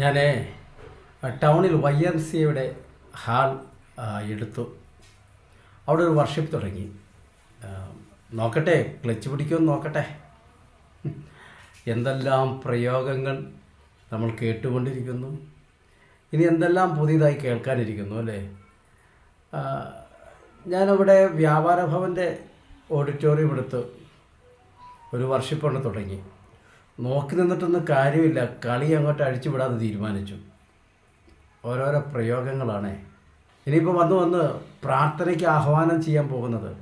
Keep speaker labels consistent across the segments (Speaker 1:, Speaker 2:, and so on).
Speaker 1: ഞാൻ ടൗണിൽ Y M സിയുടെ ഹാൾ എടുത്തു. അവിടെ ഒരു വർഷിപ്പ് തുടങ്ങി. നോക്കട്ടെ ക്ലച്ച് പിടിക്കുമെന്ന് നോക്കട്ടെ. എന്തെല്ലാം പ്രയോഗങ്ങൾ നമ്മൾ കേട്ടുകൊണ്ടിരിക്കുന്നു. ഇനി എന്തെല്ലാം പുതിയതായി കേൾക്കാനിരിക്കുന്നു അല്ലേ? ഞാനവിടെ വ്യാപാര ഭവന്റെ ഓഡിറ്റോറിയം എടുത്ത് ഒരു വർഷിപ്പാണ് തുടങ്ങി. നോക്കി നിന്നിട്ടൊന്നും കാര്യമില്ല. കളി അങ്ങോട്ട് അഴിച്ചുവിടാതെ തീരുമാനിച്ചു. ഓരോരോ പ്രയോഗങ്ങളാണ്. ഇനിയിപ്പോൾ വന്ന് വന്ന് പ്രാർത്ഥനയ്ക്ക് ആഹ്വാനം ചെയ്യാൻ പോകുന്നത്.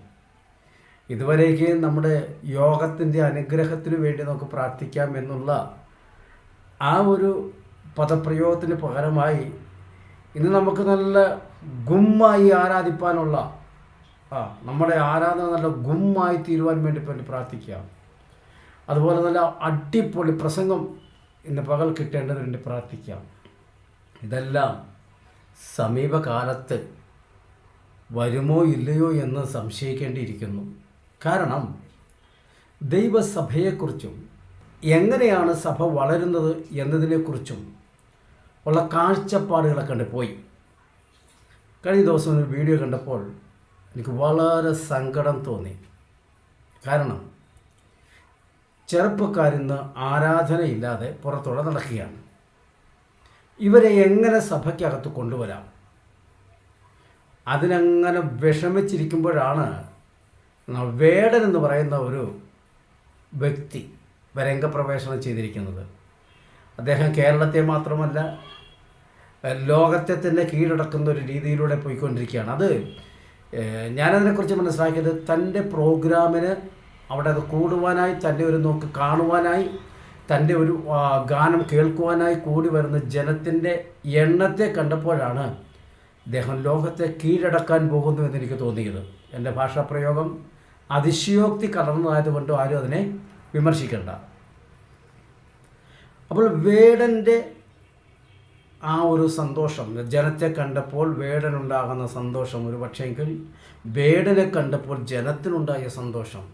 Speaker 1: ഇതുവരേക്ക് നമ്മുടെ യോഗത്തിന്റെ അനുഗ്രഹത്തിന് വേണ്ടി നമുക്ക് പ്രാർത്ഥിക്കാം എന്നുള്ള ആ ഒരു പദപ്രയോഗത്തിന് പകരമായി ഇന്ന് നമുക്ക് നല്ല ഗുമ്മായി ആരാധിപ്പാനുള്ള ആ നമ്മുടെ ആരാധന നല്ല ഗുമ്മായി തീരുവാൻ വേണ്ടി വേണ്ടി പ്രാർത്ഥിക്കാം. അതുപോലെ നല്ല അടിപൊളി പ്രസംഗം ഇന്ന് പകൽ കിട്ടേണ്ടതിന് വേണ്ടി പ്രാർത്ഥിക്കാം. ഇതെല്ലാം സമീപകാലത്ത് വരുമോ ഇല്ലയോ എന്ന് സംശയിക്കേണ്ടിയിരിക്കുന്നു. കാരണം ദൈവസഭയെക്കുറിച്ചും എങ്ങനെയാണ് സഭ വളരുന്നത് എന്നതിനെക്കുറിച്ചും ഉള്ള കാഴ്ചപ്പാടുകളെ കണ്ട് പോയി. കഴിഞ്ഞ ദിവസം ഒരു വീഡിയോ കണ്ടപ്പോൾ എനിക്ക് വളരെ സങ്കടം തോന്നി. കാരണം ചെറുപ്പക്കാരിന്ന് ആരാധനയില്ലാതെ പുറത്തോടെ നടക്കുകയാണ്. ഇവരെ എങ്ങനെ സഭയ്ക്കകത്ത് കൊണ്ടുവരാം? അതിനങ്ങനെ വിഷമിച്ചിരിക്കുമ്പോഴാണ് വേടൻ എന്ന് പറയുന്ന ഒരു വ്യക്തി രംഗപ്രവേശനം ചെയ്തിരിക്കുന്നത്. അദ്ദേഹം കേരളത്തെ മാത്രമല്ല ലോകത്തെ തന്നെ കീഴടക്കുന്ന ഒരു രീതിയിലൂടെ പോയിക്കൊണ്ടിരിക്കുകയാണ്. അത് ഞാനതിനെക്കുറിച്ച് മനസ്സിലാക്കിയത് തന്റെ പ്രോഗ്രാമിന് അവിടെ അത് കൂടുവാനായി തന്റെ ഒരു നോക്ക് കാണുവാനായി തന്റെ ഒരു ഗാനം കേൾക്കുവാനായി കൂടി വരുന്ന ജനത്തിന്റെ എണ്ണത്തെ കണ്ടപ്പോഴാണ് അദ്ദേഹം ലോകത്തെ കീഴടക്കാൻ പോകുന്നു എന്ന് എനിക്ക് തോന്നിയത്. എന്റെ ഭാഷാപ്രയോഗം അതിശയോക്തി കലർന്നതായതുകൊണ്ട് ആരും അതിനെ വിമർശിക്കേണ്ട. അപ്പോൾ വേടന്റെ ആ ഒരു സന്തോഷം ജനത്തെ കണ്ടപ്പോൾ വേടനുണ്ടാകുന്ന സന്തോഷം ഒരു പക്ഷേങ്കിൽ വേടനെ കണ്ടപ്പോൾ ജനത്തിനുണ്ടായ സന്തോഷം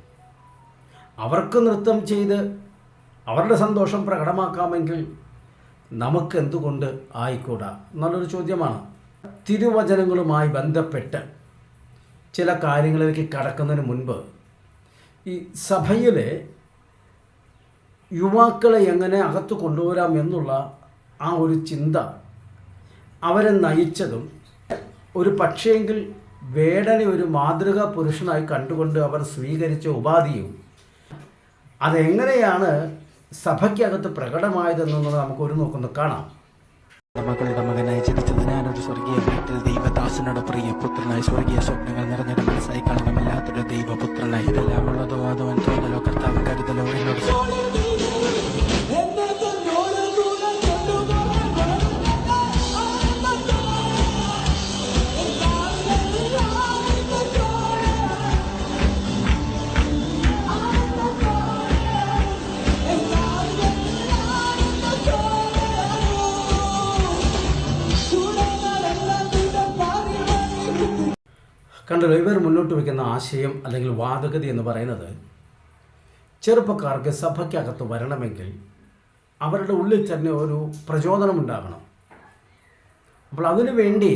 Speaker 1: അവർക്ക് നൃത്തം ചെയ്ത് അവരുടെ സന്തോഷം പ്രകടമാക്കാമെങ്കിൽ നമുക്ക് എന്തുകൊണ്ട് ആയിക്കൂടാ? എന്നുള്ളൊരു ചോദ്യമാണ്. തിരുവചനങ്ങളുമായി ബന്ധപ്പെട്ട് ചില കാര്യങ്ങളിലേക്ക് കടക്കുന്നതിന് മുൻപ് ഈ സഭയിലെ യുവാക്കളെ എങ്ങനെ അകത്തു കൊണ്ടുവരാം എന്നുള്ള ആ ഒരു ചിന്ത അവരെ നയിച്ചതും ഒരു പക്ഷേങ്കിൽ വേടനെ ഒരു മാതൃകാ പുരുഷനായി കണ്ടുകൊണ്ട് അവർ സ്വീകരിച്ച ഉപാധിയും അതെങ്ങനെയാണ് സഭയ്ക്കകത്ത് പ്രകടമായതെന്നുള്ളത് നമുക്ക് ഒരു നോക്കൊന്ന് കാണാം.
Speaker 2: മകളുടെ മകനായി ജനിച്ചത് ഞാനൊരു സ്വർഗീയ വീട്ടിൽ ദൈവദാസനോട് പ്രിയ പുത്രനായി സ്വർഗീയ സ്വപ്നങ്ങൾ നിറഞ്ഞൊരു മനസ്സായി കാണണമില്ലാത്തൊരു ദൈവപുത്രനായി. ഇതെല്ലാം ഉള്ളതോ അതോ തോന്നലോ കർത്താവ് കരുതലോ
Speaker 1: കണ്ടല്ലോ ഇവർ മുന്നോട്ട് വയ്ക്കുന്ന ആശയം അല്ലെങ്കിൽ വാദഗതി എന്ന് പറയുന്നത് ചെറുപ്പക്കാർക്ക് സഭയ്ക്കകത്ത് വരണമെങ്കിൽ അവരുടെ ഉള്ളിൽ തന്നെ ഒരു പ്രചോദനം ഉണ്ടാകണം. അപ്പോൾ അതിനു വേണ്ടി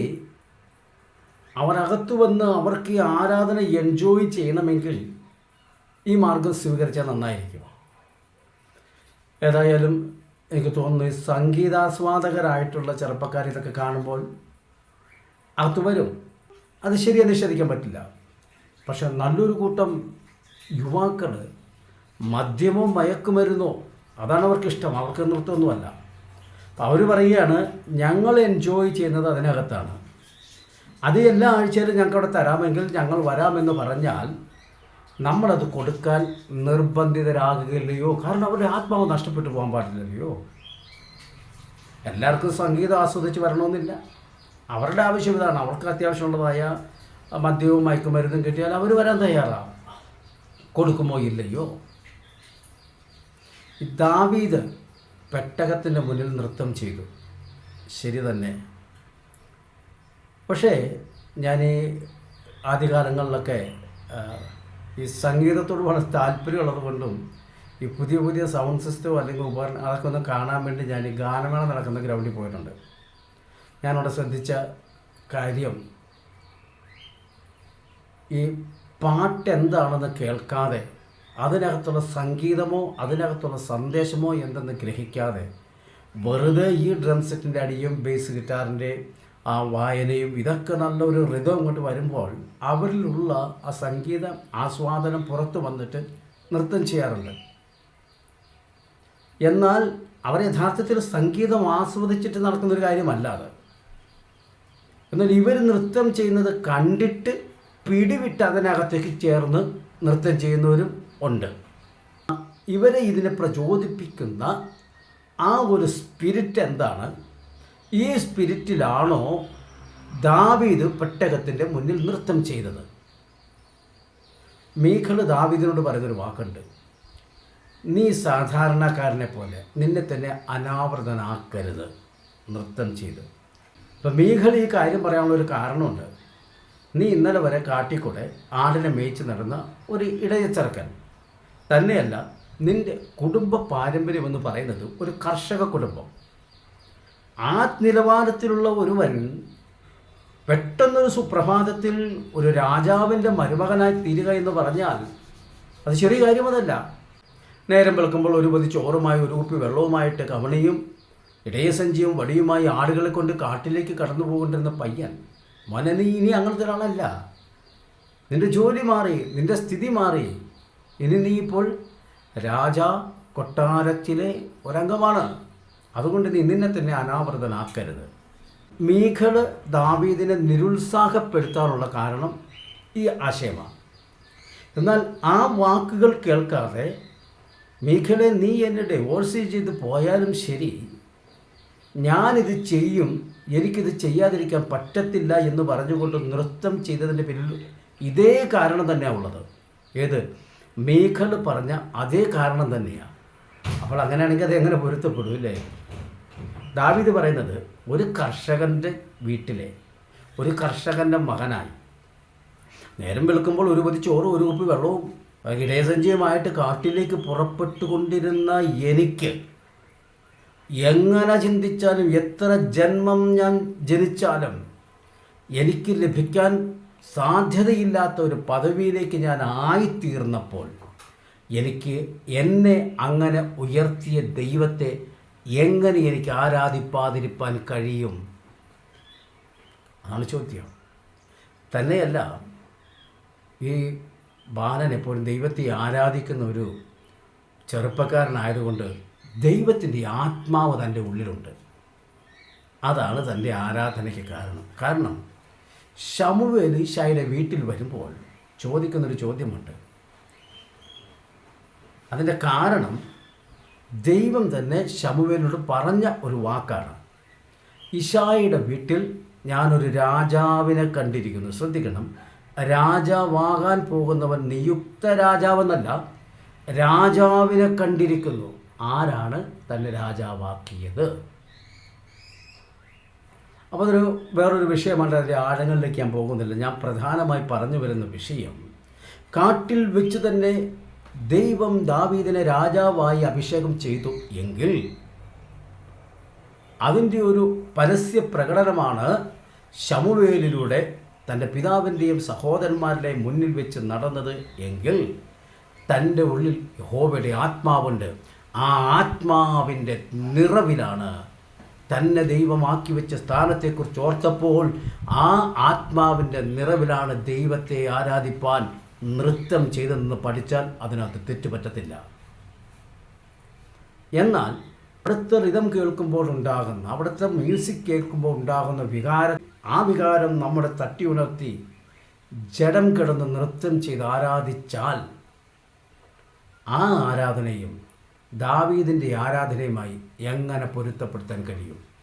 Speaker 1: അവരകത്ത് വന്ന് അവർക്ക് ഈ ആരാധന എൻജോയ് ചെയ്യണമെങ്കിൽ ഈ മാർഗം സ്വീകരിച്ചാൽ നന്നായിരിക്കും. ഏതായാലും എനിക്ക് തോന്നുന്നു സംഗീതാസ്വാദകരായിട്ടുള്ള ചെറുപ്പക്കാർ ഇതൊക്കെ കാണുമ്പോൾ അകത്ത് വരും. അത് ശരിയെന്ന് നിഷേധിക്കാൻ പറ്റില്ല. പക്ഷെ നല്ലൊരു കൂട്ടം യുവാക്കൾ മദ്യമോ മയക്കുമരുന്നോ അതാണ് അവർക്ക് ഇഷ്ടം അവർക്ക് നൃത്തമൊന്നുമല്ല അപ്പോൾ അവർ പറയുകയാണ് ഞങ്ങൾ എൻജോയ് ചെയ്യുന്നത് അതിനകത്താണ്. അത് എല്ലാ ആഴ്ചയിലും ഞങ്ങൾക്ക് അവിടെ തരാമെങ്കിൽ ഞങ്ങൾ വരാമെന്ന് പറഞ്ഞാൽ നമ്മളത് കൊടുക്കാൻ നിർബന്ധിതരാകുകയില്ലയോ? കാരണം അവരുടെ ആത്മാവ് നഷ്ടപ്പെട്ടു പോകാൻ പാടില്ലല്ലയോ എല്ലാവർക്കും സംഗീതം ആസ്വദിച്ച് വരണമെന്നില്ല. അവരുടെ ആവശ്യം ഇതാണ്. അവർക്ക് അത്യാവശ്യമുള്ളതായ മദ്യവും മയക്കുമരുന്നും കിട്ടിയാൽ അവർ വരാൻ തയ്യാറാണ്. കൊടുക്കുമോ ഇല്ലയോ? ദാവീദ് പെട്ടകത്തിന്റെ മുന്നിൽ നൃത്തം ചെയ്തു. ശരി തന്നെ. പക്ഷേ ഞാൻ ഈ ആദ്യകാലങ്ങളിലൊക്കെ ഈ സംഗീതത്തോട് വളരെ താല്പര്യമുള്ളത് കൊണ്ടും ഈ പുതിയ പുതിയ സൗണ്ട് സിസ്റ്റം അല്ലെങ്കിൽ ഉപകരണം അതൊക്കെ ഒന്ന് കാണാൻ വേണ്ടി ഞാൻ ഗാനമേള നടക്കുന്ന ഗ്രൗണ്ടിൽ പോയിട്ടുണ്ട്. ഞാനവിടെ ശ്രദ്ധിച്ച കാര്യം ഈ പാട്ട് എന്താണെന്ന് കേൾക്കാതെ അതിനകത്തുള്ള സംഗീതമോ അതിനകത്തുള്ള സന്ദേശമോ എന്തെന്ന് ഗ്രഹിക്കാതെ വെറുതെ ഈ ഡ്രം സെറ്റിന്റെ അടിയും ബേസ് ഗിറ്റാറിന്റെ ആ വായനയും ഇതൊക്കെ നല്ലൊരു ഋതം അങ്ങോട്ട് വരുമ്പോൾ അവരിലുള്ള ആ സംഗീത ആസ്വാദനം പുറത്തു വന്നിട്ട് നൃത്തം ചെയ്യാറുണ്ട്. എന്നാൽ അവർ യഥാർത്ഥത്തിൽ സംഗീതം ആസ്വദിച്ചിട്ട് നടക്കുന്നൊരു കാര്യമല്ല അത്. എന്നാൽ ഇവർ നൃത്തം ചെയ്യുന്നത് കണ്ടിട്ട് പിടിവിട്ട് അതിനകത്തേക്ക് ചേർന്ന് നൃത്തം ചെയ്യുന്നവരും ഉണ്ട്. ഇവരെ ഇതിനെ പ്രചോദിപ്പിക്കുന്ന ആ ഒരു സ്പിരിറ്റ് എന്താണ്? ഈ സ്പിരിറ്റിലാണോ ദാവീദ് പെട്ടകത്തിന്റെ മുന്നിൽ നൃത്തം ചെയ്തത്? മീഖൾ ദാവീദിനോട് പറയുന്നൊരു വാക്കുണ്ട്. നീ സാധാരണക്കാരനെ പോലെ നിന്നെ തന്നെ അനാവൃതനാക്കരുത് നൃത്തം ചെയ്ത്. ഇപ്പം മീഖൾ ഈ കാര്യം പറയാനുള്ള ഒരു കാരണമുണ്ട്. നീ ഇന്നലെ വരെ കാട്ടിക്കൂടെ ആടിനെ മേയിച്ച് നടന്ന ഒരു ഇടയച്ചെറുക്കൻ. തന്നെയല്ല നിന്റെ കുടുംബ പാരമ്പര്യം എന്ന് പറയുന്നത് ഒരു കർഷക കുടുംബം. ആ നിലവാരത്തിലുള്ള ഒരുവൻ പെട്ടെന്നൊരു സുപ്രഭാതത്തിൽ ഒരു രാജാവിന്റെ മരുമകനായി തീരുക എന്ന് പറഞ്ഞാൽ അത് ചെറിയ കാര്യമതല്ല നേരം വെളുക്കുമ്പോൾ ഒരു പതി ചോറുമായി ഒരു കുപ്പി വെള്ളവുമായിട്ട് കവണിയും ഇടയസഞ്ചിയും വടിയുമായി ആടുകളെ കൊണ്ട് കാട്ടിലേക്ക് കടന്നു പോകേണ്ടിരുന്ന പയ്യൻ മോനെ നീ ഇനി അങ്ങനത്തെ ഒരാളല്ല. നിന്റെ ജോലി മാറി നിന്റെ സ്ഥിതി മാറി. ഇനി നീ ഇപ്പോൾ രാജ കൊട്ടാരത്തിലെ ഒരംഗമാണ്. അതുകൊണ്ട് നീ നിന്നെ തന്നെ അനാവൃതനാക്കരുത്. മീഖൾ ദാവീദിനെ നിരുത്സാഹപ്പെടുത്താനുള്ള കാരണം ഈ ആശയമാണ്. എന്നാൽ ആ വാക്കുകൾ കേൾക്കാതെ മീഖലെ നീ എന്നെ ഡൈവോഴ്സ് ചെയ്ത് പോയാലും ശരി ഞാനിത് ചെയ്യും എനിക്കിത് ചെയ്യാതിരിക്കാൻ പറ്റത്തില്ല എന്ന് പറഞ്ഞുകൊണ്ട് നൃത്തം ചെയ്തതിന്റെ പിന്നിൽ ഇതേ കാരണം തന്നെയാണ് ഉള്ളത്. ഏത്? മീഖൽ പറഞ്ഞ അതേ കാരണം തന്നെയാണ് അപ്പോൾ അങ്ങനെയാണെങ്കിൽ അത് എങ്ങനെ പൊരുത്തപ്പെടും അല്ലേ? ദാവീദ് പറയുന്നത് ഒരു കർഷകന്റെ വീട്ടിലെ ഒരു കർഷകന്റെ മകനായി. നേരം വെളുക്കുമ്പോൾ ഒരു പതി ചോറും ഒരു കുപ്പി വെള്ളവും ഇടയസഞ്ചയമായിട്ട് കാട്ടിലേക്ക് പുറപ്പെട്ടുകൊണ്ടിരുന്ന എനിക്ക് എങ്ങനെ ചിന്തിച്ചാലും എത്ര ജന്മം ഞാൻ ജനിച്ചാലും എനിക്ക് ലഭിക്കാൻ സാധ്യതയില്ലാത്ത ഒരു പദവിയിലേക്ക് ഞാൻ ആയിത്തീർന്നപ്പോൾ എനിക്ക് എന്നെ അങ്ങനെ ഉയർത്തിയ ദൈവത്തെ എങ്ങനെ എനിക്ക് ആരാധിപ്പാതിരിപ്പാൻ കഴിയും? അതാണ് ചോദ്യം. തന്നെയല്ല ഈ ബാലൻ എപ്പോഴും ദൈവത്തെ ആരാധിക്കുന്ന ഒരു ചെറുപ്പക്കാരനായതുകൊണ്ട് ദൈവത്തിന്റെ ആത്മാവ് തന്റെ ഉള്ളിലുണ്ട്. അതാണ് തന്റെ ആരാധനയ്ക്ക് കാരണം. കാരണം ശമുവേൽ ഈശായുടെ വീട്ടിൽ വരുമ്പോൾ ചോദിക്കുന്നൊരു ചോദ്യമുണ്ട്. അതിന്റെ കാരണം ദൈവം തന്നെ ശമുവേലിനോട് പറഞ്ഞ ഒരു വാക്കാണ്. ഇഷായിയുടെ വീട്ടിൽ ഞാനൊരു രാജാവിനെ കണ്ടിരിക്കുന്നു. ശ്രദ്ധിക്കണം. രാജാവാകാൻ പോകുന്നവൻ നിയുക്ത രാജാവെന്നല്ല രാജാവിനെ കണ്ടിരിക്കുന്നു. ആരാണ് തന്നെ രാജാവാക്കിയത്? അപ്പോൾ അതൊരു വേറൊരു വിഷയമാണ് അതിന്റെ ആഴങ്ങളിലേക്ക് ഞാൻ പോകുന്നില്ല. ഞാൻ പ്രധാനമായി പറഞ്ഞു വരുന്ന വിഷയം കാട്ടിൽ വെച്ച് തന്നെ ദൈവം ദാവീദിനെ രാജാവായി അഭിഷേകം ചെയ്തു എങ്കിൽ അതിന്റെ ഒരു പരസ്യ പ്രകടനമാണ് ശമുവേലിലൂടെ തന്റെ പിതാവിന്റെയും സഹോദരന്മാരുടെയും മുന്നിൽ വെച്ച് നടന്നത് എങ്കിൽ തന്റെ ഉള്ളിൽ യഹോവയുടെ ആത്മാവുണ്ട്. ആ ആത്മാവിന്റെ നിറവിലാണ് തന്നെ ദൈവമാക്കി വെച്ച സ്ഥാനത്തെക്കുറിച്ച് ഓർത്തപ്പോൾ ആ ആത്മാവിന്റെ നിറവിലാണ് ദൈവത്തെ ആരാധിപ്പാൻ നൃത്തം ചെയ്തതെന്ന് പഠിച്ചാൽ അതിനകത്ത് തെറ്റുപറ്റത്തില്ല എന്നാൽ അവിടുത്തെ റിതം കേൾക്കുമ്പോൾ ഉണ്ടാകുന്ന അവിടുത്തെ മ്യൂസിക് കേൾക്കുമ്പോൾ ഉണ്ടാകുന്ന വികാരം ആ വികാരം നമ്മുടെ തട്ടി ഉണർത്തി ജഡം കിടന്ന് നൃത്തം ചെയ്ത് ആരാധിച്ചാൽ ആ ആരാധനയും ദാവീദിന്റെ ആരാധനയുമായി എങ്ങനെ പൊരുത്തപ്പെടുത്താൻ കഴിയും?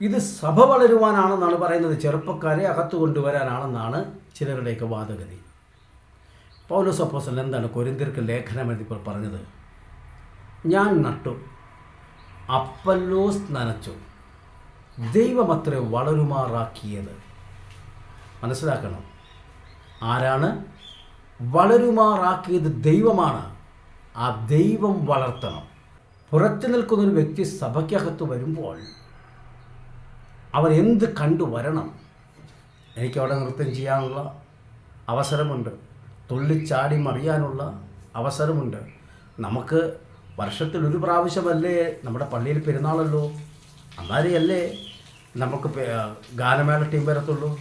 Speaker 1: ഇത് സഭ വളരുവാനാണെന്നാണ് പറയുന്നത്. ചെറുപ്പക്കാരെ അകത്തു കൊണ്ടുവരാനാണെന്നാണ് ചിലരുടെയൊക്കെ വാദഗതി. പൗലോസ് അപ്പോസൽ എന്താണ് കൊരിന്തിർക്ക് ലേഖനം എഴുതിപ്പോൾ പറഞ്ഞത്? ഞാൻ നട്ടു അപ്പല്ലോസ് നനച്ചു ദൈവമത്രേ വളരുമാറാക്കിയത്. മനസ്സിലാക്കണം. ആരാണ്? വളരുമാറാക്കിയത് ദൈവമാണ്. ആ ദൈവം വളർത്തണം. പുറത്തു നിൽക്കുന്ന ഒരു വ്യക്തി സഭയ്ക്കകത്ത് വരുമ്പോൾ അവർ എന്ത് കണ്ടു വരണം? എനിക്കവിടെ നൃത്തം ചെയ്യാനുള്ള അവസരമുണ്ട്. തുള്ളിച്ചാടി മറിയാനുള്ള അവസരമുണ്ട്. നമുക്ക് വർഷത്തിൽ ഒരു പ്രാവശ്യമല്ലേ നമ്മുടെ പള്ളിയിൽ പെരുന്നാളല്ലോ? അന്നാരെയല്ലേ നമുക്ക് ഗാനമേള ടീം വരത്തുള്ളൂ?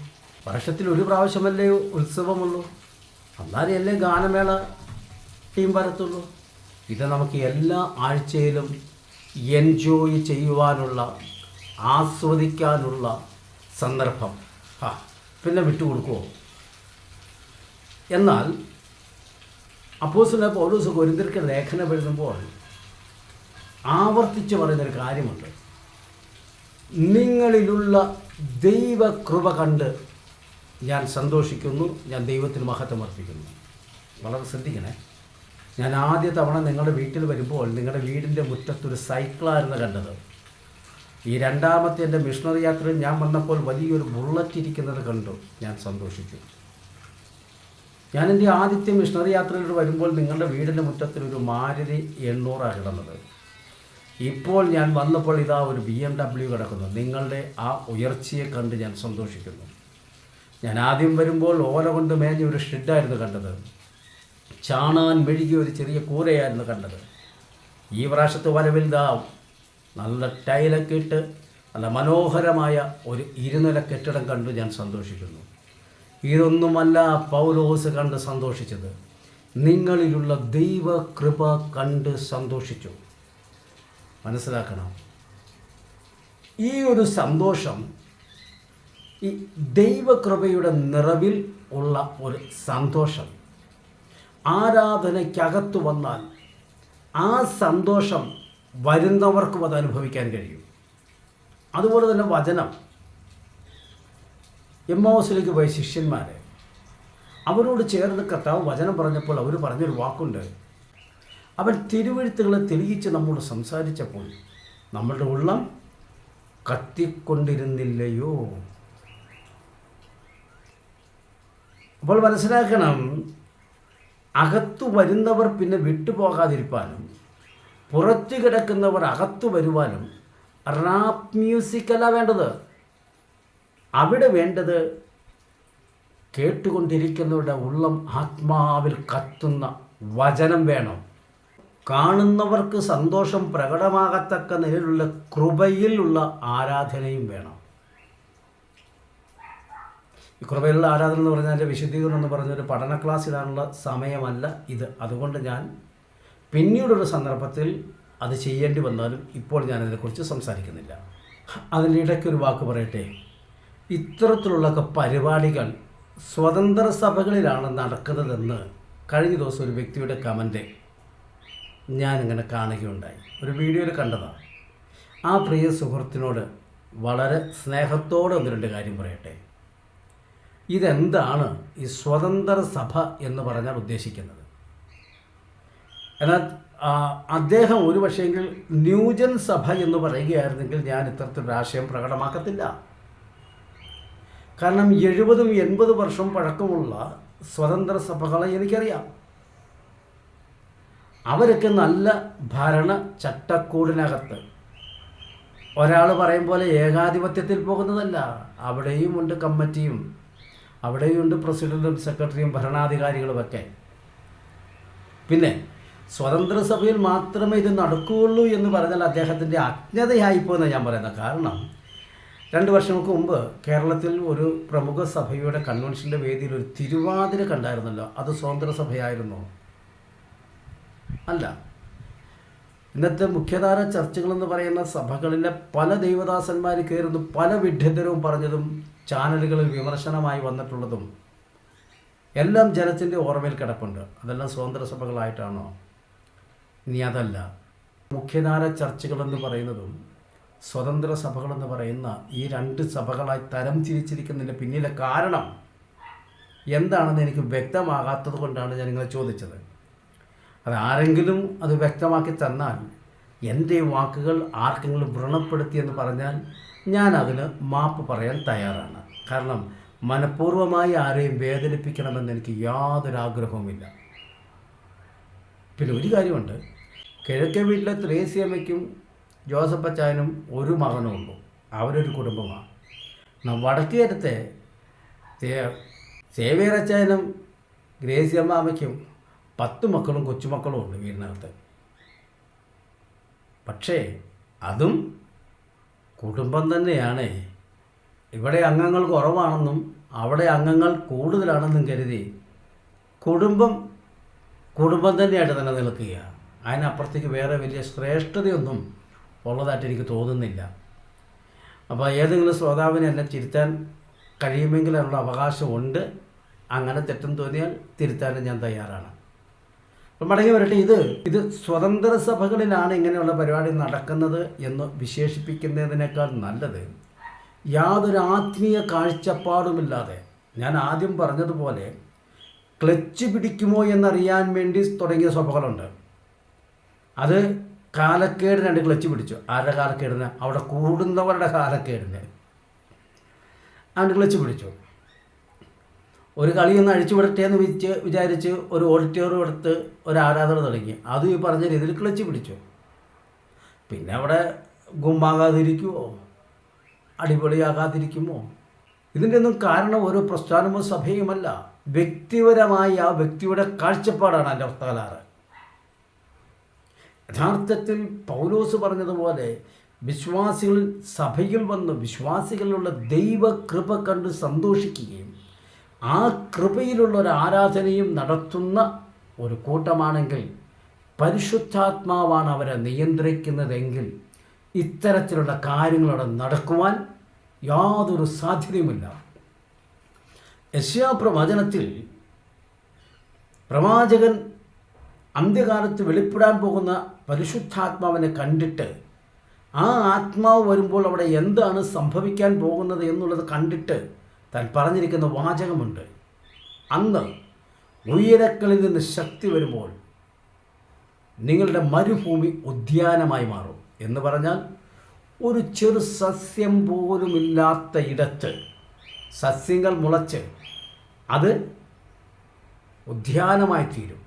Speaker 1: വർഷത്തിൽ ഒരു പ്രാവശ്യമല്ലേ ഉത്സവമുള്ളൂ? അന്നാരെയല്ലേ ഗാനമേള ടീം വരത്തുള്ളൂ. ഇത് നമുക്ക് എല്ലാ ആഴ്ചയിലും എൻജോയ് ചെയ്യുവാനുള്ള ആസ്വദിക്കാനുള്ള സന്ദർഭം. ആ പിന്നെ വിട്ടുകൊടുക്കുമോ എന്നാൽ അപ്പോസിനെ പൗലൂസ് കൊരിന്തിർക്ക് ലേഖനം എഴുതുമ്പോൾ ആവർത്തിച്ച് പറയുന്നൊരു കാര്യമുണ്ട്. നിങ്ങളിലുള്ള ദൈവകൃപ കണ്ട് ഞാൻ സന്തോഷിക്കുന്നു ഞാൻ ദൈവത്തിന് മഹത്വം അർപ്പിക്കുന്നു. വളരെ ശ്രദ്ധിക്കണേ. ഞാൻ ആദ്യ തവണ നിങ്ങളുടെ വീട്ടിൽ വരുമ്പോൾ നിങ്ങളുടെ വീടിന്റെ മുറ്റത്തൊരു സൈക്കിളായിരുന്നു കണ്ടത്. ഈ രണ്ടാമത്തെ എന്റെ മിഷണറി യാത്രയിൽ ഞാൻ വന്നപ്പോൾ വലിയൊരു ബുള്ളറ്റ് ഇരിക്കുന്നത് കണ്ടു. ഞാൻ സന്തോഷിച്ചു. ഞാൻ എന്റെ ആദ്യത്തെ മിഷണറി യാത്രയിൽ വരുമ്പോൾ നിങ്ങളുടെ വീടിന്റെ മുറ്റത്തിൽ ഒരു മാരുതി എണ്ണൂറാണ് കിടന്നത്. ഇപ്പോൾ ഞാൻ വന്നപ്പോൾ ഇതാ ഒരു ബി എം ഡബ്ല്യു കിടക്കുന്നു. നിങ്ങളുടെ ആ ഉയർച്ചയെ കണ്ട് ഞാൻ സന്തോഷിക്കുന്നു. ഞാൻ ആദ്യം വരുമ്പോൾ ഓല കൊണ്ട് മേഞ്ഞ ഒരു ഷെഡായിരുന്നു കണ്ടത്. ചാണാൻ മെഴുകിയ ഒരു ചെറിയ കൂരയായിരുന്നു കണ്ടത്. ഈ പ്രാവശ്യത്തെ വരവിൽ ദാ നല്ല ടൈലൊക്കെ ഇട്ട് നല്ല മനോഹരമായ ഒരു ഇരുനില കെട്ടിടം കണ്ടു ഞാൻ സന്തോഷിക്കുന്നു. ഇതൊന്നുമല്ല പൗലോസ് കണ്ട് സന്തോഷിച്ചത്. നിങ്ങളിലുള്ള ദൈവകൃപ കണ്ട് സന്തോഷിച്ചു. മനസ്സിലാക്കണം. ഈ ഒരു സന്തോഷം ഈ ദൈവകൃപയുടെ നിറവിൽ ഉള്ള ഒരു സന്തോഷം. ആരാധനയ്ക്കകത്ത് വന്നാൽ ആ സന്തോഷം വരുന്നവർക്കും അത് അനുഭവിക്കാൻ കഴിയും. അതുപോലെ തന്നെ വചനം. എം ഓസിലേക്ക് പോയ ശിഷ്യന്മാരെ അവരോട് ചേർന്ന് കർത്താവ് വചനം പറഞ്ഞപ്പോൾ അവർ പറഞ്ഞൊരു വാക്കുണ്ട്. അവൻ തിരുവഴുത്തുകളെ തെളിയിച്ച് നമ്മോട് സംസാരിച്ചപ്പോൾ നമ്മളുടെ ഉള്ളം കത്തിക്കൊണ്ടിരുന്നില്ലയോ? അപ്പോൾ മനസ്സിലാക്കണം അകത്തു വരുന്നവർ പിന്നെ വിട്ടുപോകാതിരിക്കാനും പുറത്തു കിടക്കുന്നവർ അകത്തു വരുവാനും റാപ്പ് മ്യൂസിക്കല്ല വേണ്ടത്. അവിടെ വേണ്ടത് കേട്ടുകൊണ്ടിരിക്കുന്നവരുടെ ഉള്ളം ആത്മാവിൽ കത്തുന്ന വചനം വേണം. കാണുന്നവർക്ക് സന്തോഷം പ്രകടമാകത്തക്ക നിലയിലുള്ള കൃപയിലുള്ള ആരാധനയും വേണം. ഈ കുറവയിലുള്ള ആരാധന എന്ന് പറഞ്ഞാൽ വിശുദ്ധീകരണം എന്ന് പറഞ്ഞൊരു പഠന ക്ലാസ് ഇടാനുള്ള സമയമല്ല ഇത്. അതുകൊണ്ട് ഞാൻ പിന്നീടൊരു സന്ദർഭത്തിൽ അത് ചെയ്യേണ്ടി വന്നാലും ഇപ്പോൾ ഞാൻ അതിനെക്കുറിച്ച് സംസാരിക്കുന്നില്ല. അതിന്റെ ഒരു വാക്ക് പറയട്ടെ. ഇത്തരത്തിലുള്ളൊക്കെ പരിപാടികൾ സ്വതന്ത്ര സഭകളിലാണ് നടക്കുന്നതെന്ന് കഴിഞ്ഞ ദിവസം ഒരു വ്യക്തിയുടെ കമന്റ് ഞാനിങ്ങനെ കാണുകയുണ്ടായി. ഒരു വീഡിയോയിൽ കണ്ടതാണ് ആ പ്രിയ സുഹൃത്തിനോട് വളരെ സ്നേഹത്തോടെ ഒന്ന് രണ്ട് കാര്യം പറയട്ടെ. ഇതെന്താണ് ഈ സ്വതന്ത്ര സഭ എന്ന് പറഞ്ഞാൽ ഉദ്ദേശിക്കുന്നത്? എന്നാൽ അദ്ദേഹം ഒരു പക്ഷേങ്കിൽ ന്യൂജൻ സഭ എന്ന് പറയുകയായിരുന്നെങ്കിൽ ഞാൻ ഇത്തരത്തിലൊരു ആശയം പ്രകടമാക്കത്തില്ല. കാരണം എഴുപതും എൺപത് വർഷം പഴക്കമുള്ള സ്വതന്ത്ര സഭകളെ എനിക്കറിയാം. അവരൊക്കെ നല്ല ഭരണ ചട്ടക്കൂടിനകത്ത്. ഒരാൾ പറയും പോലെ ഏകാധിപത്യത്തിൽ പോകുന്നതല്ല. അവിടെയും ഉണ്ട് കമ്മിറ്റിയും. അവിടെയും ഉണ്ട് പ്രസിഡന്റും സെക്രട്ടറിയും ഭരണാധികാരികളുമൊക്കെ. പിന്നെ സ്വതന്ത്ര സഭയിൽ മാത്രമേ ഇത് നടക്കുകയുള്ളൂ എന്ന് പറഞ്ഞാൽ അദ്ദേഹത്തിന്റെ അജ്ഞതയായിപ്പോയെന്ന് ഞാൻ പറയുന്നത്. കാരണം രണ്ട് വർഷങ്ങൾക്ക് മുമ്പ് കേരളത്തിൽ ഒരു പ്രമുഖ സഭയുടെ കൺവെൻഷന്റെ വേദിയിൽ ഒരു തിരുവാതിര കണ്ടായിരുന്നല്ലോ. അത് സ്വതന്ത്ര സഭയായിരുന്നു അല്ല ഇന്നത്തെ മുഖ്യധാര ചർച്ചകളെന്ന് പറയുന്ന സഭകളിലെ പല ദൈവദാസന്മാർ കയറുന്നു പല വിഡ്ഢിതരവും പറഞ്ഞതും ചാനലുകളിൽ വിമർശനമായി വന്നിട്ടുള്ളതും എല്ലാം ജനത്തിന്റെ ഓർമ്മയിൽ കിടപ്പുണ്ട്. അതെല്ലാം സ്വതന്ത്ര സഭകളായിട്ടാണോ? ഇനി അതല്ല. മുഖ്യധാര ചർച്ചകളെന്ന് പറയുന്നതും സ്വതന്ത്ര സഭകളെന്ന് പറയുന്ന ഈ രണ്ട് സഭകളായി തരം തിരിച്ചിരിക്കുന്നതിന്റെ പിന്നിലെ കാരണം എന്താണെന്ന് എനിക്ക് വ്യക്തമാകാത്തത് കൊണ്ടാണ് ഞാൻ നിങ്ങളെ ചോദിച്ചത്. അത് ആരെങ്കിലും അത് വ്യക്തമാക്കി തന്നാൽ എന്റെ വാക്കുകൾ ആർക്കെങ്കിലും വ്രണപ്പെടുത്തിയെന്ന് പറഞ്ഞാൽ ഞാൻ അതിന് മാപ്പ് പറയാൻ തയ്യാറാണ്. കാരണം മനഃപൂർവമായി ആരെയും വേദനിപ്പിക്കണമെന്ന് എനിക്ക് യാതൊരു ആഗ്രഹവുമില്ല പിന്നെ ഒരു കാര്യമുണ്ട്. കിഴക്കേ വീട്ടിലെ ത്രേസ്യമ്മയ്ക്കും ജോസഫ് അച്ചായനും ഒരു മകനേ അവരൊരു കുടുംബമാണ്. വടക്കേരത്തെ സേവേറച്ചായനും അച്ചായനും അമ്മയ്ക്കും പത്ത് മക്കളും കൊച്ചുമക്കളും ഉണ്ട് വീടിനകത്ത്. പക്ഷേ അതും കുടുംബം തന്നെയാണ്. ഇവിടെ അംഗങ്ങൾ കുറവാണെന്നും അവിടെ അംഗങ്ങൾ കൂടുതലാണെന്നും കരുതി കുടുംബം കുടുംബം തന്നെയായിട്ട് തന്നെ നിൽക്കുക. അതിനപ്പുറത്തേക്ക് വേറെ വലിയ ശ്രേഷ്ഠതയൊന്നും ഉള്ളതായിട്ട് എനിക്ക് തോന്നുന്നില്ല. അപ്പോൾ ഏതെങ്കിലും ശ്രോതാവിനെ എന്നെ തിരുത്താൻ കഴിയുമെങ്കിൽ അതിനുള്ള അവകാശമുണ്ട് അങ്ങനെ തെറ്റും തോന്നിയാൽ തിരുത്താനും ഞാൻ തയ്യാറാണ്. അപ്പം മടങ്ങി വരട്ടെ ഇത് ഇത് സ്വതന്ത്ര സഭകളിലാണ് ഇങ്ങനെയുള്ള പരിപാടി നടക്കുന്നത് എന്ന് വിശേഷിപ്പിക്കുന്നതിനേക്കാൾ നല്ലത്. യാതൊരു ആത്മീയ കാഴ്ചപ്പാടുമില്ലാതെ ഞാൻ ആദ്യം പറഞ്ഞതുപോലെ ക്ലച്ച് പിടിക്കുമോ എന്നറിയാൻ വേണ്ടി തുടങ്ങിയ സഭകളുണ്ട് അത് കാലക്കേടിനാണ്ട് ക്ലച്ച് പിടിച്ചു. ആരുടെ കാലക്കേടിന്? അവിടെ കൂടുന്നവരുടെ കാലക്കേടിന്. ആണ്ട് ക്ലച്ച് പിടിച്ചു. ഒരു കളി ഒന്ന് അഴിച്ചു എന്ന് വിച്ച് വിചാരിച്ച് ഒരു ഓഡിറ്റോറിയം എടുത്ത് ഒരു ആരാധന തുടങ്ങി. അതും ഈ പറഞ്ഞ രീതിയിൽ ക്ലച്ച് പിടിച്ചു. പിന്നെ അവിടെ ഗുമ്മാകാതിരിക്കുമോ അടിപൊളിയാകാതിരിക്കുമോ? ഇതിന്റെ ഒന്നും കാരണം ഓരോ പ്രസ്ഥാനമോ സഭയുമല്ല. വ്യക്തിപരമായി ആ വ്യക്തിയുടെ കാഴ്ചപ്പാടാണ് എന്റെ തകരാറ് യഥാർത്ഥത്തിൽ പൗലോസ് പറഞ്ഞതുപോലെ വിശ്വാസികൾ സഭയിൽ വന്ന് വിശ്വാസികളിലുള്ള ദൈവകൃപ കണ്ട് സന്തോഷിക്കുകയും ആ കൃപയിലുള്ള ഒരു ആരാധനയും നടത്തുന്ന ഒരു കൂട്ടമാണെങ്കിൽ പരിശുദ്ധാത്മാവാണ് അവരെ നിയന്ത്രിക്കുന്നതെങ്കിൽ ഇത്തരത്തിലുള്ള കാര്യങ്ങളവിടെ നടക്കുവാൻ യാതൊരു സാധ്യതയുമില്ല. യശ്യാ പ്രവചനത്തിൽ പ്രവാചകൻ അന്ത്യകാലത്ത് വെളിപ്പെടാൻ പോകുന്ന പരിശുദ്ധാത്മാവിനെ കണ്ടിട്ട് ആ ആത്മാവ് വരുമ്പോൾ അവിടെ എന്താണ് സംഭവിക്കാൻ പോകുന്നത് എന്നുള്ളത് കണ്ടിട്ട് താൻ പറഞ്ഞിരിക്കുന്ന വാചകമുണ്ട്. അന്ന് ഉയരക്കളിൽ നിന്ന് ശക്തി വരുമ്പോൾ നിങ്ങളുടെ മരുഭൂമി ഉദ്യാനമായി മാറും. എന്ന് പറഞ്ഞാൽ ഒരു ചെറു സസ്യം പോലുമില്ലാത്ത ഇടത്ത് സസ്യങ്ങൾ മുളച്ച് അത് ഉദ്യാനമായി തീരും.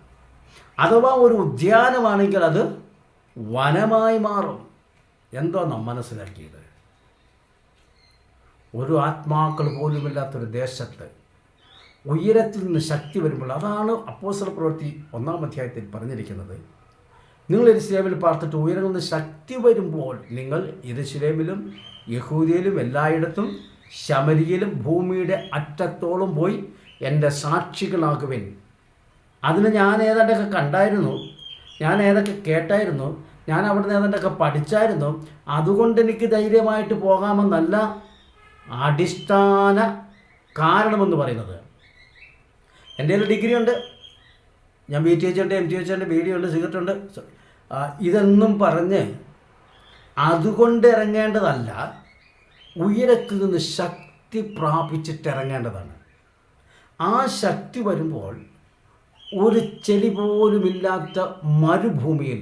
Speaker 1: അഥവാ ഒരു ഉദ്യാനമാണെങ്കിൽ അത് വനമായി മാറും. എന്തോ നാം മനസ്സിലാക്കിയത്? ഒരു ആത്മാക്കൾ പോലുമില്ലാത്തൊരു ദേശത്ത് ഉയരത്തിൽ നിന്ന് ശക്തി വരുമ്പോൾ അതാണ് അപ്പോസല പ്രവൃത്തി ഒന്നാം അധ്യായത്തിൽ പറഞ്ഞിരിക്കുന്നത്. നിങ്ങൾ എരിശിലേമിൽ പാർത്തിട്ട് ഉയരങ്ങളിൽ നിന്ന് ശക്തി വരുമ്പോൾ നിങ്ങൾ എരിശിലേമിലും യഹൂദിയയിലും എല്ലായിടത്തും ശമരിയിലും ഭൂമിയുടെ അറ്റത്തോളം പോയി എന്റെ സാക്ഷികളാകുവിൻ. അതിന് ഞാൻ ഏതാണ്ടൊക്കെ കണ്ടായിരുന്നു ഞാൻ ഏതൊക്കെ കേട്ടായിരുന്നു ഞാൻ അവിടുന്ന് ഏതാണ്ടൊക്കെ പഠിച്ചായിരുന്നു അതുകൊണ്ട് എനിക്ക് ധൈര്യമായിട്ട് പോകാമെന്നല്ല അടിസ്ഥാന കാരണമെന്ന് പറയുന്നത്. എന്റെ കയ്യിൽ ഡിഗ്രി ഉണ്ട് ഞാൻ ബി ടി എച്ച് ഉണ്ട് എം ടി എച്ച് ഉണ്ട് ബി ഡി ഉണ്ട് സിഗരറ്റ് ഉണ്ട് ഇതെന്നും പറഞ്ഞ് അതുകൊണ്ട് ഇറങ്ങേണ്ടതല്ല ഉയരത്തിൽ നിന്ന് ശക്തി പ്രാപിച്ചിട്ട് ഇറങ്ങേണ്ടതാണ്. ആ ശക്തി വരുമ്പോൾ ഒരു ചെടി പോലുമില്ലാത്ത മരുഭൂമിയിൽ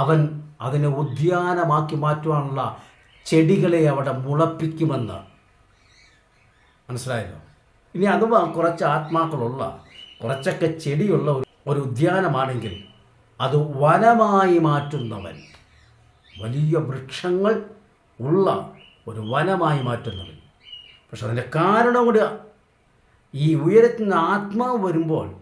Speaker 1: അവൻ അതിനെ ഉദ്യാനമാക്കി മാറ്റുവാനുള്ള ചെടികളെ അവിടെ മുളപ്പിക്കുമെന്ന്. മനസ്സിലായല്ലോ? ഇനി അഥവാ കുറച്ച് ആത്മാക്കളുള്ള കുറച്ചൊക്കെ ചെടിയുള്ള ഒരു ഉദ്യാനമാണെങ്കിൽ അത് വനമായി മാറ്റുന്നവൻ. വലിയ വൃക്ഷങ്ങൾ ഉള്ള ഒരു വനമായി മാറ്റുന്നവൻ. പക്ഷെ അതിന്റെ കാരണം കൂടി ഈ ഉയരത്തിൽ നിന്ന് ആത്മാവ് വരുമ്പോൾ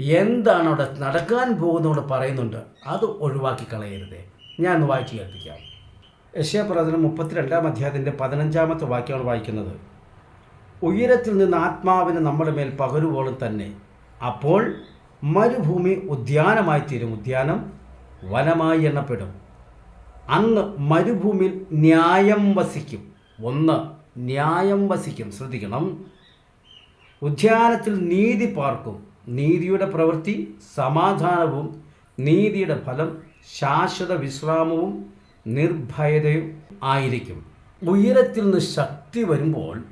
Speaker 1: എന്താണ് അവിടെ നടക്കാൻ പോകുന്നതോട് പറയുന്നുണ്ട് അത് ഒഴിവാക്കി കളയരുത്. ഞാൻ ഒന്ന് വായിച്ചു കേൾപ്പിക്കാം. യശ്യാപ്രവചനം മുപ്പത്തിരണ്ടാം അധ്യായത്തിന്റെ പതിനഞ്ചാമത്തെ വാക്യമാണ് വായിക്കുന്നത്. ഉയരത്തിൽ നിന്ന് ആത്മാവിന് നമ്മുടെ മേൽ പകരുവോളം തന്നെ. അപ്പോൾ മരുഭൂമി ഉദ്യാനമായി തീരും. ഉദ്യാനം വനമായി എണ്ണപ്പെടും. അന്ന് മരുഭൂമിയിൽ ന്യായം വസിക്കും. ഒന്ന് ന്യായം വസിക്കും. ശ്രദ്ധിക്കണം. ഉദ്യാനത്തിൽ നീതി പാർക്കും. നീതിയുടെ പ്രവൃത്തി സമാധാനവും നീതിയുടെ ഫലം ശാശ്വത വിശ്രാമവും നിർഭയതയും ആയിരിക്കും. ഉയരത്തിൽ നിന്ന് ശക്തി വരുമ്പോൾ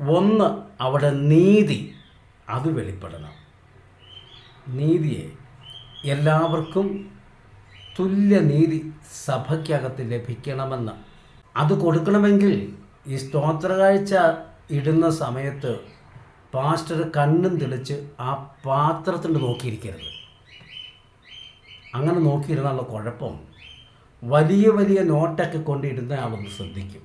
Speaker 1: ഒന്ന് അവിടെ നീതി. അത് വെളിപ്പെടണം. നീതിയെ എല്ലാവർക്കും തുല്യനീതി സഭയ്ക്കകത്ത് ലഭിക്കണമെന്ന്. അത് കൊടുക്കണമെങ്കിൽ ഈ സ്തോത്ര കാഴ്ച ഇടുന്ന സമയത്ത് പാസ്റ്റർ കണ്ണും തെളിച്ച് ആ പാത്രത്തിൽ നോക്കിയിരിക്കരുത്. അങ്ങനെ നോക്കിയിരുന്നുള്ള കുഴപ്പം വലിയ വലിയ നോട്ടൊക്കെ കൊണ്ടിടുന്ന ആളൊന്ന് ശ്രദ്ധിക്കും.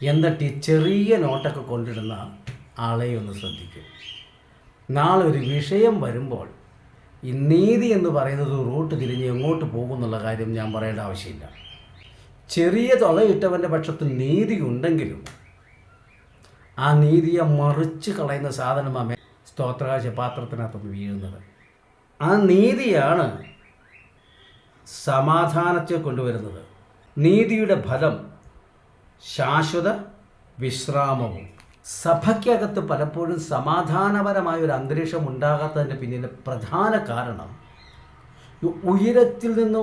Speaker 1: എന്നിട്ട് ചെറിയ നോട്ടൊക്കെ കൊണ്ടിടുന്ന ആളെ ശ്രദ്ധിക്കും. നാളെ ഒരു വിഷയം വരുമ്പോൾ ഈ നീതി എന്ന് പറയുന്നത് റൂട്ട് തിരിഞ്ഞ് എങ്ങോട്ട് പോകും എന്നുള്ള കാര്യം ഞാൻ പറയേണ്ട ആവശ്യമില്ല. ചെറിയ തുകയിട്ടവന്റെ പക്ഷത്ത് നീതി ഉണ്ടെങ്കിലും ആ നീതിയെ മറിച്ച് കളയുന്ന സാധനമാണ് സ്തോത്രകാശ പാത്രത്തിനകത്ത് വീഴുന്നത്. ആ നീതിയാണ് സമാധാനത്തെ കൊണ്ടുവരുന്നത്. നീതിയുടെ ഫലം ശാശ്വത വിശ്രാമവും. സഭയ്ക്കകത്ത് പലപ്പോഴും സമാധാനപരമായ ഒരു അന്തരീക്ഷം ഉണ്ടാകാത്തതിന്റെ പിന്നിലെ പ്രധാന കാരണം ഉയരത്തിൽ നിന്ന്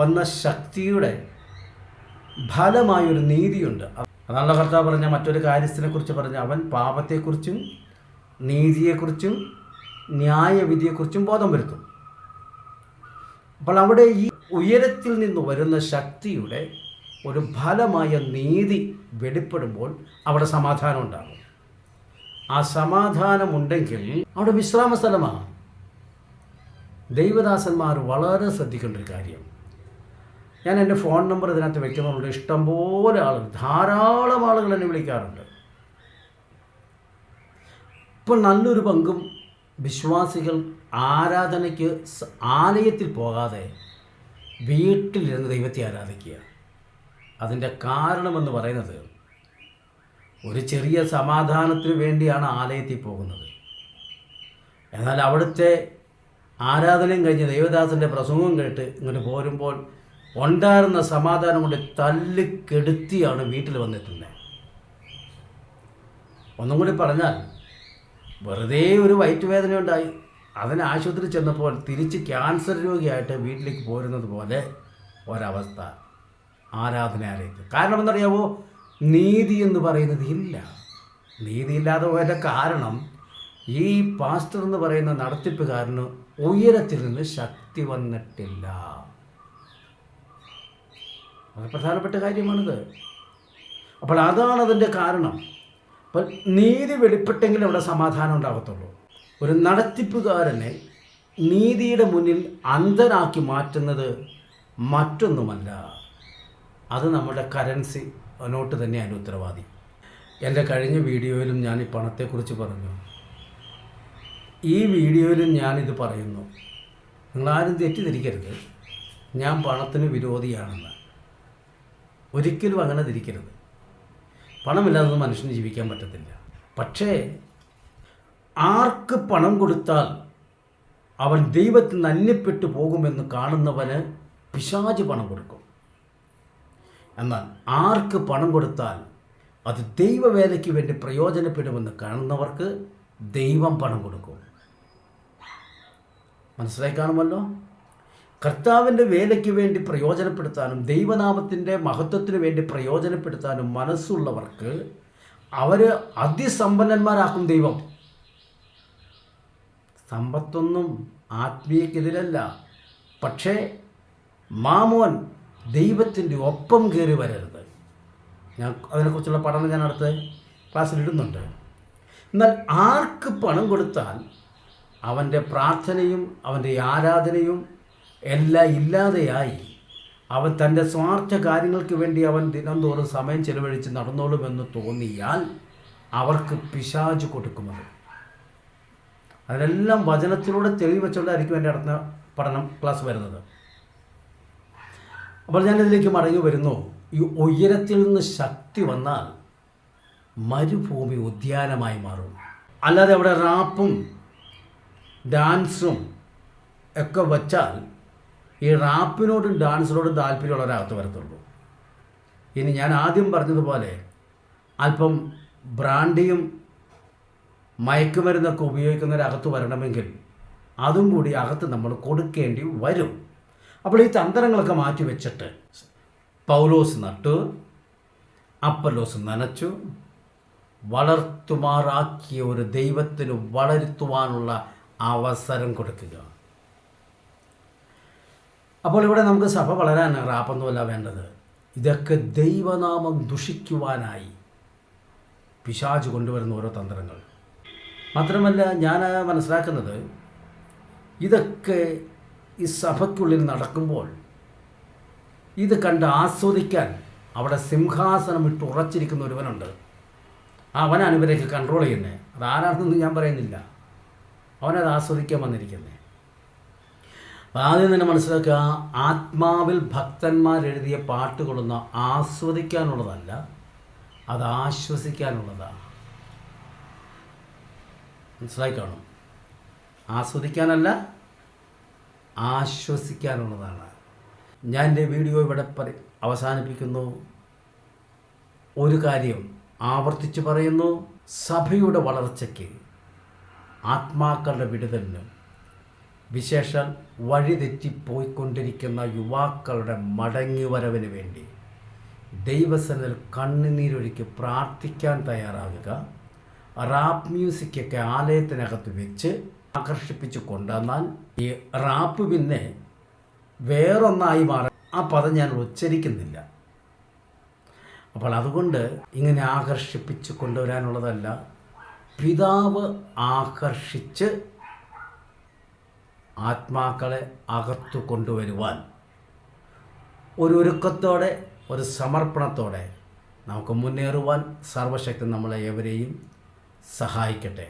Speaker 1: വന്ന ശക്തിയുടെ ഫലമായൊരു നീതിയുണ്ട്. അതാണല്ലോ കർത്താവ് പറഞ്ഞ മറ്റൊരു കാര്യത്തിനെക്കുറിച്ച് പറഞ്ഞ അവൻ പാപത്തെക്കുറിച്ചും നീതിയെക്കുറിച്ചും ന്യായവിധിയെക്കുറിച്ചും ബോധം വരുത്തും. അപ്പോൾ അവിടെ ഈ ഉയരത്തിൽ നിന്ന് വരുന്ന ശക്തിയുടെ ഒരു ഫലമായ നീതി വെളിപ്പെടുമ്പോൾ അവിടെ സമാധാനം ഉണ്ടാകും. ആ സമാധാനമുണ്ടെങ്കിൽ അവിടെ വിശ്രാമ സ്ഥലമാണ്. ദൈവദാസന്മാർ വളരെ ശ്രദ്ധിക്കേണ്ട ഒരു കാര്യം. ഞാൻ എന്റെ ഫോൺ നമ്പർ ഇതിനകത്ത് വയ്ക്കുന്നുണ്ട് ഇഷ്ടംപോലെ ആളുകൾ ധാരാളം ആളുകൾ എന്നെ വിളിക്കാറുണ്ട്. ഇപ്പോൾ നല്ലൊരു പങ്കും വിശ്വാസികൾ ആരാധനയ്ക്ക് ആലയത്തിൽ പോകാതെ വീട്ടിലിരുന്ന് ദൈവത്തെ ആരാധിക്കുക. അതിന്റെ കാരണമെന്ന് പറയുന്നത് ഒരു ചെറിയ സമാധാനത്തിന് വേണ്ടിയാണ് ആലയത്തിൽ പോകുന്നത്. എന്നാൽ അവിടുത്തെ ആരാധനയും കഴിഞ്ഞ് ദേവദാസിന്റെ പ്രസംഗവും കേട്ട് ഇങ്ങോട്ട് പോരുമ്പോൾ ഉണ്ടായിരുന്ന സമാധാനം കൊണ്ട് തല്ലിക്കെടുത്തിയാണ് വീട്ടിൽ വന്നെത്തുന്നത് ഒന്നും കൂടി പറഞ്ഞാൽ വെറുതെ ഒരു വയറ്റുവേദന ഉണ്ടായി. അതിന് ആശുപത്രി ചെന്നപ്പോൾ തിരിച്ച് ക്യാൻസർ രോഗിയായിട്ട് വീട്ടിലേക്ക് പോരുന്നത് പോലെ ഒരവസ്ഥ. ആരാധനാലയത്തിൽ കാരണം എന്തറിയാവോ നീതി എന്ന് പറയുന്നത് ഇല്ല. നീതിയില്ലാതെ പോയതിന്റെ കാരണം ഈ പാസ്റ്റർ എന്ന് പറയുന്ന നടത്തിപ്പുകാരന് ഉയരത്തിൽ നിന്ന് ശക്തി വന്നിട്ടില്ല. അത് പ്രധാനപ്പെട്ട കാര്യമാണിത്. അപ്പോൾ അതാണ് അതിന്റെ കാരണം. അപ്പോൾ നീതി വെളിപ്പെട്ടെങ്കിൽ അവിടെ സമാധാനം ഉണ്ടാകത്തുള്ളൂ. ഒരു നടത്തിപ്പുകാരനെ നീതിയുടെ മുന്നിൽ അന്ധനാക്കി മാറ്റുന്നത് മറ്റൊന്നുമല്ല. അത് നമ്മുടെ കറൻസി നോട്ട് തന്നെയാണ് ഉത്തരവാദി. എന്റെ കഴിഞ്ഞ വീഡിയോയിലും ഞാൻ ഈ പണത്തെക്കുറിച്ച് പറഞ്ഞു. ഈ വീഡിയോയിലും ഞാനിത് പറയുന്നു. നിങ്ങളാരും തെറ്റിദ്ധരിക്കരുത്. ഞാൻ പണത്തിന് വിരോധിയാണെന്ന്. ഒരിക്കലും അങ്ങനെ തിരിക്കരുത് പണമില്ലാതെ മനുഷ്യന് ജീവിക്കാൻ പറ്റത്തില്ല. പക്ഷേ ആർക്ക് പണം കൊടുത്താൽ അവൻ ദൈവത്തിൽ നിന്ന് അന്യപ്പെട്ടു പോകുമെന്ന് കാണുന്നവന് പിശാച് പണം കൊടുക്കും. എന്നാൽ ആർക്ക് പണം കൊടുത്താൽ അത് ദൈവവേലയ്ക്ക് വേണ്ടി പ്രയോജനപ്പെടുമെന്ന് കാണുന്നവർക്ക് ദൈവം പണം കൊടുക്കും. മനസ്സിലായി കാണുമല്ലോ? കർത്താവിന്റെ വേലയ്ക്ക് വേണ്ടി പ്രയോജനപ്പെടുത്താനും ദൈവനാമത്തിന്റെ മഹത്വത്തിന് വേണ്ടി പ്രയോജനപ്പെടുത്താനും മനസ്സുള്ളവർക്ക് അവർ അതിസമ്പന്നന്മാരാക്കും ദൈവം. സമ്പത്തൊന്നും ആത്മീയക്കെതിരല്ല. പക്ഷേ മാമോൻ ദൈവത്തിന്റെ ഒപ്പം കയറി വരരുത്. ഞാൻ അതിനെക്കുറിച്ചുള്ള പഠനം ഞാൻ അടുത്ത ക്ലാസ്സിൽ ഇടുന്നുണ്ട്. എന്നാൽ ആർക്ക് പണം കൊടുത്താൽ അവന്റെ പ്രാർത്ഥനയും അവന്റെ ആരാധനയും എല്ലാം ഇല്ലാതെയായി അവൻ തന്റെ സ്വാർത്ഥ കാര്യങ്ങൾക്ക് വേണ്ടി അവൻ ദിനംതോറും സമയം ചെലവഴിച്ച് നടന്നോളുമെന്ന് തോന്നിയാൽ അവർക്ക് പിശാച് കൊടുക്കുന്നത് അതിനെല്ലാം വചനത്തിലൂടെ തെളിവ് വെച്ചുകൊണ്ടായിരിക്കും എന്റെ അടുത്ത പഠനം ക്ലാസ് വരുന്നത്. അപ്പോൾ ഞാനിതിലേക്ക് മടങ്ങി വരുന്നു. ഈ ഉയരത്തിൽ നിന്ന് ശക്തി വന്നാൽ മരുഭൂമി ഉദ്യാനമായി മാറും. അല്ലാതെ അവിടെ റാപ്പും ഡാൻസും ഒക്കെ വച്ചാൽ ഈ റാപ്പിനോടും ഡാൻസിനോടും താല്പര്യമുള്ളവരകത്ത് വരത്തുള്ളൂ. ഇനി ഞാൻ ആദ്യം പറഞ്ഞതുപോലെ അല്പം ബ്രാൻഡിയും മയക്കുമരുന്നൊക്കെ ഉപയോഗിക്കുന്നവരകത്ത് വരണമെങ്കിൽ അതും കൂടി അകത്ത് നമ്മൾ കൊടുക്കേണ്ടി വരും. അപ്പോൾ ഈ തന്ത്രങ്ങളൊക്കെ മാറ്റി വെച്ചിട്ട് പൗലോസ് നട്ടു അപ്പലോസ് നനച്ചു വളർത്തുമാറാക്കിയ ഒരു ദൈവത്തിന് വളരുത്തുവാനുള്ള അവസരം കൊടുക്കുക. അപ്പോൾ ഇവിടെ നമുക്ക് സഭ വളരാൻ റാപ്പൊന്നുമല്ല വേണ്ടത്. ഇതൊക്കെ ദൈവനാമം ദുഷിക്കുവാനായി പിശാജ് കൊണ്ടുവരുന്ന ഓരോ തന്ത്രങ്ങൾ. മാത്രമല്ല ഞാൻ മനസ്സിലാക്കുന്നത് ഇതൊക്കെ ഈ സഭയ്ക്കുള്ളിൽ നടക്കുമ്പോൾ ഇത് കണ്ട് ആസ്വദിക്കാൻ അവിടെ സിംഹാസനം ഇട്ട് ഉറച്ചിരിക്കുന്ന ഒരുവനുണ്ട്. അവനാണ് ഇവരെയൊക്കെ കൺട്രോൾ ചെയ്യുന്നത് അത് ആരാണെന്നൊന്നും ഞാൻ പറയുന്നില്ല. അവനത് ആസ്വദിക്കാൻ വന്നിരിക്കുന്നത് അപ്പം ആദ്യം തന്നെ മനസ്സിലാക്കുക ആത്മാവിൽ ഭക്തന്മാരെഴുതിയ പാട്ടുകളൊന്നും ആസ്വദിക്കാനുള്ളതല്ല അത് ആശ്വസിക്കാനുള്ളതാണ്. മനസ്സിലായി കാണും. ആസ്വദിക്കാനല്ല ആശ്വസിക്കാനുള്ളതാണ്. ഞാൻ എന്റെ വീഡിയോ ഇവിടെ പറ അവസാനിപ്പിക്കുന്നു. ഒരു കാര്യം ആവർത്തിച്ച് പറയുന്നു. സഭയുടെ വളർച്ചയ്ക്ക് ആത്മാക്കളുടെ വിടുതലിന് വിശേഷം വഴിതെറ്റിപ്പോയിക്കൊണ്ടിരിക്കുന്ന യുവാക്കളുടെ മടങ്ങിവരവിന് വേണ്ടി ദൈവസനിൽ കണ്ണുനീരൊഴുക്കി പ്രാർത്ഥിക്കാൻ തയ്യാറാകുക റാപ്പ് മ്യൂസിക്കൊക്കെ ആലയത്തിനകത്ത് വെച്ച് ആകർഷിപ്പിച്ച് കൊണ്ടുവന്നാൽ ഈ റാപ്പ് പിന്നെ വേറൊന്നായി മാറി ആ പദം ഞാൻ ഉച്ചരിക്കുന്നില്ല. അപ്പോൾ അതുകൊണ്ട് ഇങ്ങനെ ആകർഷിപ്പിച്ച് കൊണ്ടുവരാനുള്ളതല്ല പിതാവ് ആകർഷിച്ച് ആത്മാക്കളെ അകത്തു കൊണ്ടുവരുവാൻ ഒരു ഒരുക്കത്തോടെ ഒരു സമർപ്പണത്തോടെ നമുക്ക് മുന്നേറുവാൻ സർവശക്തി നമ്മളെ എവരെയും സഹായിക്കട്ടെ.